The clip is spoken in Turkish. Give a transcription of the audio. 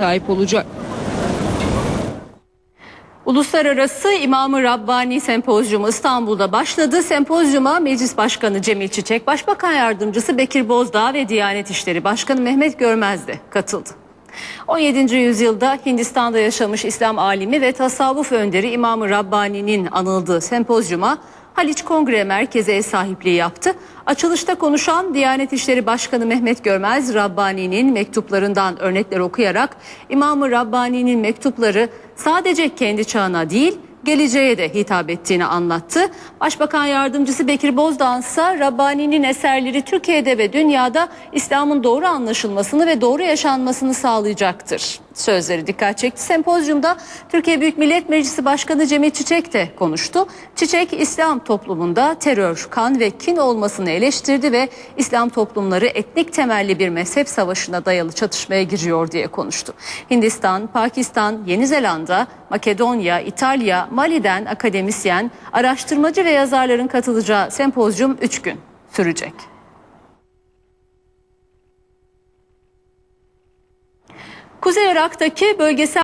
sahip olacak. Uluslararası İmam-ı Rabbani Sempozyumu İstanbul'da başladı. Sempozyuma Meclis Başkanı Cemil Çiçek, Başbakan Yardımcısı Bekir Bozdağ ve Diyanet İşleri Başkanı Mehmet Görmez de katıldı. 17. yüzyılda Hindistan'da yaşamış İslam alimi ve tasavvuf önderi İmam-ı Rabbani'nin anıldığı sempozyuma Haliç Kongre Merkezi ev sahipliği yaptı. Açılışta konuşan Diyanet İşleri Başkanı Mehmet Görmez, Rabbani'nin mektuplarından örnekler okuyarak İmam-ı Rabbani'nin mektupları sadece kendi çağına değil, geleceğe de hitap ettiğini anlattı. Başbakan Yardımcısı Bekir Bozdağ ise Rabbani'nin eserleri Türkiye'de ve dünyada İslam'ın doğru anlaşılmasını ve doğru yaşanmasını sağlayacaktır. Sözleri dikkat çekti. Sempozyumda Türkiye Büyük Millet Meclisi Başkanı Cemil Çiçek de konuştu. Çiçek İslam toplumunda terör, kan ve kin olmasını eleştirdi ve İslam toplumları etnik temelli bir mezhep savaşına dayalı çatışmaya giriyor diye konuştu. Hindistan, Pakistan, Yeni Zelanda, Makedonya, İtalya, Mali'den akademisyen, araştırmacı ve yazarların katılacağı sempozyum 3 gün sürecek. Kuzey Irak'taki bölgesel